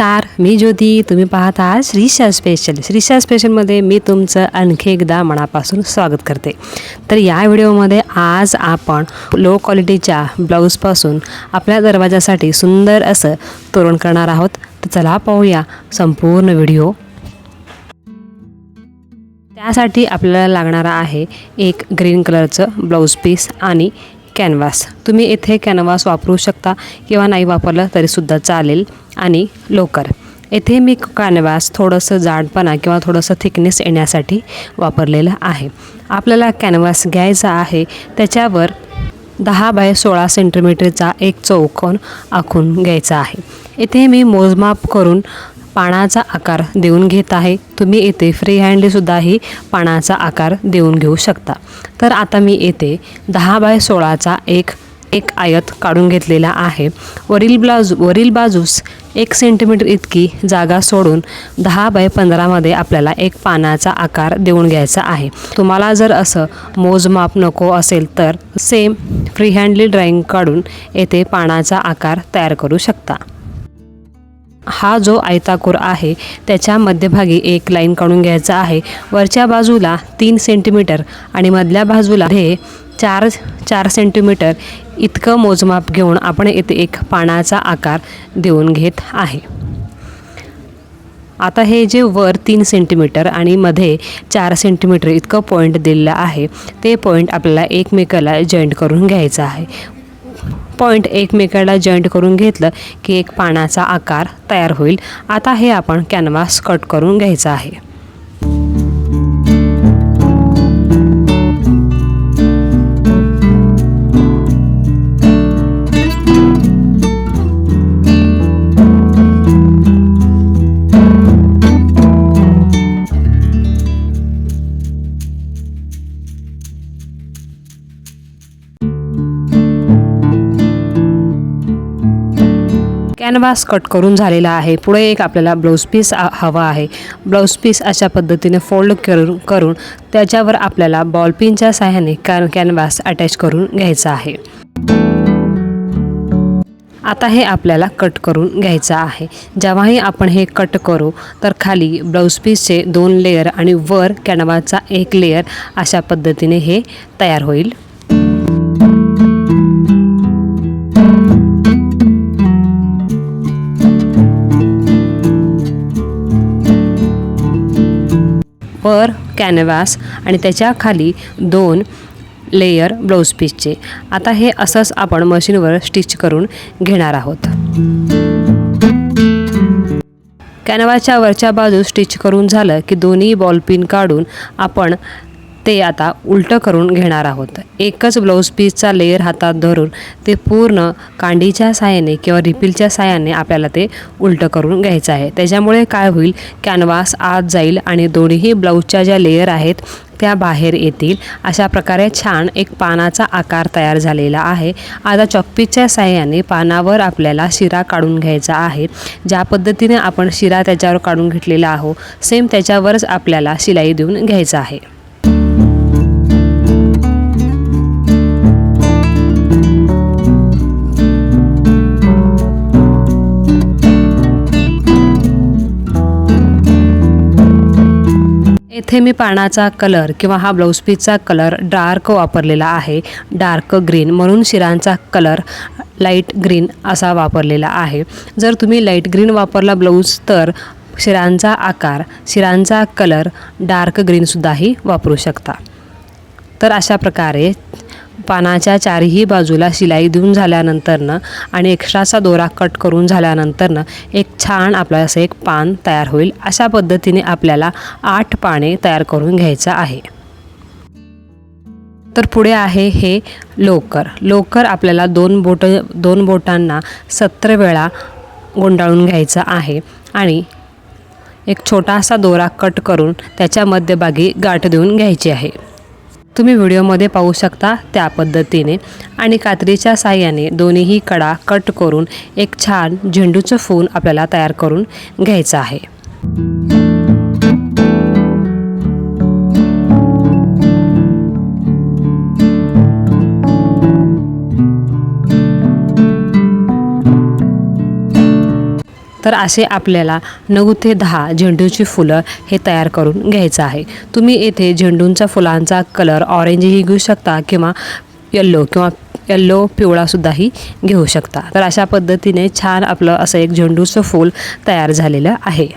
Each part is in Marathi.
नमस्कार मी ज्योती. तुम्ही पाहत आहात श्रीशा स्पेशल श्रीशा स्पेशलमध्ये मी तुमचं आणखी एकदा मनापासून स्वागत करते. तर या व्हिडिओमध्ये आज आपण लो क्वालिटीच्या ब्लाऊजपासून आपल्या दरवाजासाठी सुंदर असं तोरण करणार आहोत. तर चला पाहूया संपूर्ण व्हिडिओ. त्यासाठी आपल्याला लागणारा आहे एक ग्रीन कलरचं ब्लाऊज पीस आणि कॅनव्हास. तुम्ही येथे कॅनव्हास वापरू शकता किंवा नाही वापरलं तरीसुद्धा चालेल आणि लोकर येथे मी कॅनव्हास थोडंसं जाडपणा किंवा थोडंसं थिकनेस येण्यासाठी वापरलेलं आहे. आपल्याला कॅनव्हास घ्यायचा आहे. त्याच्यावर दहा बाय सोळा सेंटीमीटरचा एक चौकोन आखून घ्यायचा आहे. येथे मी मोजमाप करून पानाचा आकार देऊन घेत आहे. तुम्ही येथे फ्री हँडलीसुद्धाही पानाचा आकार देऊन घेऊ शकता. तर आता मी येथे दहा बाय सोळाचा एक एक आयत काढून घेतलेला आहे. वरील ब्लाजू वरील बाजूस एक सेंटीमीटर इतकी जागा सोडून दहा बाय पंधरामध्ये आपल्याला एक पानाचा आकार देऊन घ्यायचा आहे. तुम्हाला जर असं मोजमाप नको असेल तर सेम फ्री हँडली ड्रॉईंग काढून येथे पानाचा आकार तयार करू शकता. हा जो आयताकोर आहे त्याच्या मध्यभागी एक लाईन काढून घ्यायचा आहे. वरच्या बाजूला तीन सेंटीमीटर आणि मधल्या बाजूला हे चार चार सेंटीमीटर इतकं मोजमाप घेऊन आपण इथे एक पानाचा आकार देऊन घेत आहे. आता हे जे वर तीन सेंटीमीटर आणि मध्ये चार सेंटीमीटर इतकं पॉईंट दिलेलं आहे ते पॉईंट आपल्याला एकमेकाला जॉईंट करून घ्यायचं आहे. पॉईंट एकमेकाला जॉईंट करून घेतलं की एक पानाचा आकार तयार होईल. आता हे आपण कॅनव्हास कट करून घ्यायचं आहे. कॅनव्हास कट करून झालेला आहे. पुढे एक आपल्याला ब्लाऊज पीस हवा आहे. ब्लाऊज पीस अशा पद्धतीने फोल्ड करून करून त्याच्यावर आपल्याला बॉलपिनच्या सहाय्याने साह्याने कॅन कॅनव्हास अटॅच करून घ्यायचा आहे. आता हे आपल्याला कट करून घ्यायचं आहे. जेव्हाही आपण हे कट करू तर खाली ब्लाऊज पीसचे दोन लेयर आणि वर कॅनव्हाचा एक लेयर अशा पद्धतीने हे तयार होईल. पर कॅनव्हास आणि त्याच्याखाली दोन लेयर ब्लाऊज पीसचे आता हे असंच आपण मशीनवर स्टिच करून घेणार आहोत. कॅनव्हाच्या वरच्या बाजू स्टिच करून झालं की दोन्ही बॉल पिन काढून आपण ते आता उलटं करून घेणार आहोत. एकच ब्लाऊज पीसचा लेअर हातात धरून ते पूर्ण कांडीच्या साहाय्याने किंवा रिपीलच्या साहाय्याने आपल्याला ते उलटं करून घ्यायचं आहे. त्याच्यामुळे काय होईल? कॅनव्हास आत जाईल आणि दोन्हीही ब्लाऊजच्या ज्या लेयर आहेत त्या बाहेर येतील. अशा प्रकारे छान एक पानाचा आकार तयार झालेला आहे. आता चॉकपीसच्या साह्याने पानावर आपल्याला शिरा काढून घ्यायचा आहे. ज्या पद्धतीने आपण शिरा त्याच्यावर काढून घेतलेला आहो सेम त्याच्यावरच आपल्याला शिलाई देऊन घ्यायचं आहे. येथे मी पानाचा कलर किंवा हा ब्लाऊज पीसचा कलर डार्क वापरलेला आहे. डार्क ग्रीन म्हणून शिरांचा कलर लाइट ग्रीन असा वापरलेला आहे. जर तुम्ही लाइट ग्रीन वापरला ब्लाऊज तर शिरांचा आकार शिरांचा कलर डार्क ग्रीनसुद्धाही वापरू शकता. तर अशा प्रकारे पानाच्या चारही बाजूला शिलाई देऊन झाल्यानंतरनं आणि एक्स्ट्राचा दोरा कट करून झाल्यानंतरनं एक छान आपलं असं एक पान तयार होईल. अशा पद्धतीने आपल्याला आठ पाने तयार करून घ्यायचं आहे. तर पुढे आहे हे लोकर. लोकर आपल्याला दोन बोट दोन बोटांना सत्तर वेळा गुंडाळून घ्यायचं आहे आणि एक छोटासा दोरा कट करून त्याच्या मध्यभागी गाठ देऊन घ्यायची आहे. तुम्ही व्हिडिओमध्ये पाहू शकता त्या पद्धतीने आणि कात्रीच्या साह्याने दोन्हीही कडा कट करून एक छान झेंडूचं फूल आपल्याला तयार करून घ्यायचं आहे. तर असे आपल्याला नऊ ते दहा झेंडूची फुलं हे तयार करून घ्यायचं आहे. तुम्ही येथे झेंडूंच्या फुलांचा कलर ऑरेंजही घेऊ शकता किंवा येल्लो किंवा येल्लो पिवळासुद्धाही घेऊ शकता. तर अशा पद्धतीने छान आपलं असं एक झेंडूचं फूल तयार झालेलं आहे.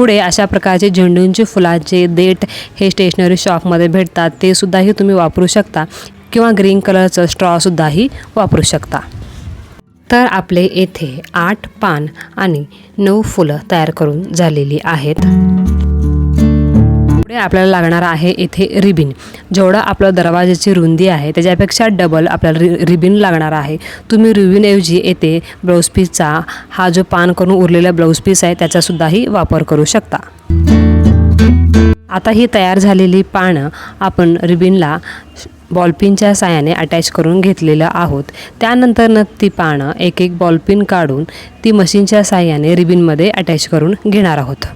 पुढे अशा प्रकारचे झेंडूंचे फुलांचे देठ हे स्टेशनरी शॉपमध्ये भेटतात. ते सुद्धाही तुम्ही वापरू शकता. किंवा ग्रीन कलरचं स्ट्रॉसुद्धाही वापरू शकता. तर आपले येथे आठ पान आणि नऊ फुलं तयार करून झालेली आहेत. पुढे आपल्याला लागणार आहे येथे रिबिन. जेवढं आपलं दरवाजाची रुंदी आहे त्याच्यापेक्षा डबल आपल्याला रि रिबिन लागणार आहे. तुम्ही रिबिनऐवजी येथे ब्लाऊज पीसचा हा जो पान करून उरलेला ब्लाऊज पीस आहे त्याचासुद्धाही वापर करू शकता. आता ही तयार झालेली पानं आपण रिबिनला बॉलपिनच्या साहाय्याने अटॅच करून घेतलेलं आहोत. त्यानंतरनं ती पानं एक एक बॉलपिन काढून ती मशीनच्या सहाय्याने रिबिनमध्ये अटॅच करून घेणार आहोत.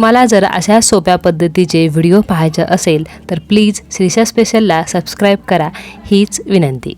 तुम्हाला जर अशा सोप्या पद्धतीचे व्हिडिओ पाहायचे असेल तर प्लीज श्रीशा स्पेशलला सबस्क्राईब करा. हीच विनंती.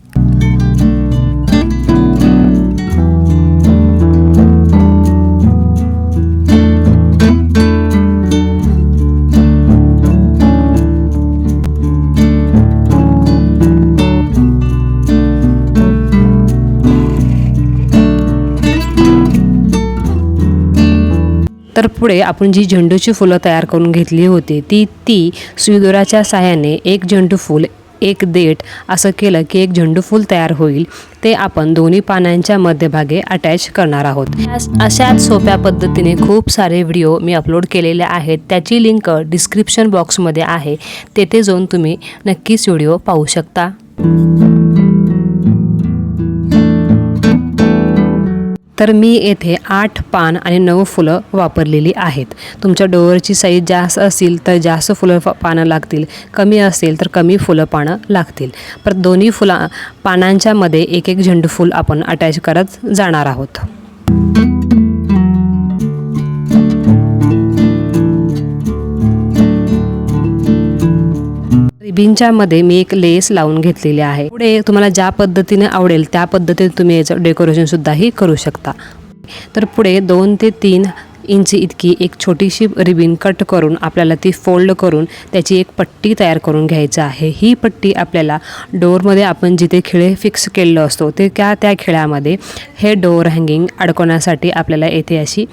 पुढे आपण जी झेंडूची फुलं तयार करून घेतली होती ती ती सुईदोराच्या साह्याने एक झेंडू फूल एक देठ असं केलं की एक झेंडू फूल तयार होईल ते आपण दोन्ही पानांच्या मध्यभागे अटॅच करणार आहोत. अशाच सोप्या पद्धतीने खूप सारे व्हिडिओ मी अपलोड केलेले आहेत त्याची लिंक डिस्क्रिप्शन बॉक्समध्ये आहे तेथे जाऊन तुम्ही नक्कीच व्हिडिओ पाहू शकता. तर मी येथे आठ पान आणि नऊ फुलं वापरलेली आहेत. तुमच्या डोअरची साईज जास्त असेल तर जास्त फुलं पानं लागतील. कमी असेल तर कमी फुलं पानं लागतील. पर दोन्ही फुला पानांच्यामध्ये एक एक झेंडू फूल आपण अटॅच करत जाणार आहोत. रिबिनच्या मध्ये मी एक लेस लावून घेतलेली आहे. पुढे तुम्हाला ज्या पद्धतीने आवडेल त्या पद्धतीने तुम्ही याचं डेकोरेशन सुद्धाही करू शकता. तर पुढे दोन ते तीन इंची इतकी एक छोटीशी रिबीन कट करून आपल्याला ती फोल्ड करून त्याची एक पट्टी तयार करून घ्यायचं आहे. ही पट्टी आपल्याला डोअरमध्ये आपण जिथे खिळे फिक्स केलेलो असतो ते त्या त्या खिळ्यामध्ये हे डोअर हँगिंग अडकवण्यासाठी आपल्याला येथे अशी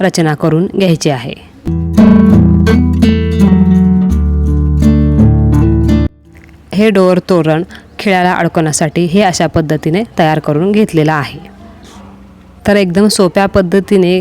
रचना करून घ्यायची आहे. हे डोअर तोरण खिळ्याला अडकवण्यासाठी हे अशा पद्धतीने तयार करून घेतलेलं आहे. तर एकदम सोप्या पद्धतीने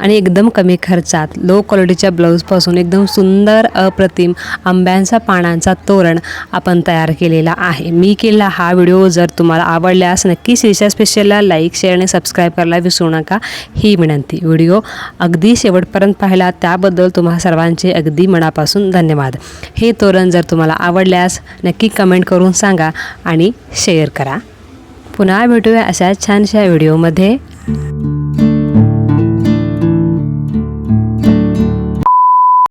आणि एकदम कमी खर्चात लो क्वालिटीच्या ब्लाऊजपासून एकदम सुंदर अप्रतिम आंब्यांचा पानांचा तोरण आपण तयार केलेला आहे. मी केलेला हा व्हिडिओ जर तुम्हाला आवडल्यास नक्की शीर्षा स्पेशलला लाईक शेअर आणि सबस्क्राईब करायला विसरू नका. ही विनंती. व्हिडिओ अगदी शेवटपर्यंत पाहिला त्याबद्दल तुम्हा सर्वांचे अगदी मनापासून धन्यवाद. हे तोरण जर तुम्हाला आवडल्यास नक्की कमेंट करून सांगा आणि शेअर करा. पुन्हा भेटूया अशा छानशा व्हिडिओमध्ये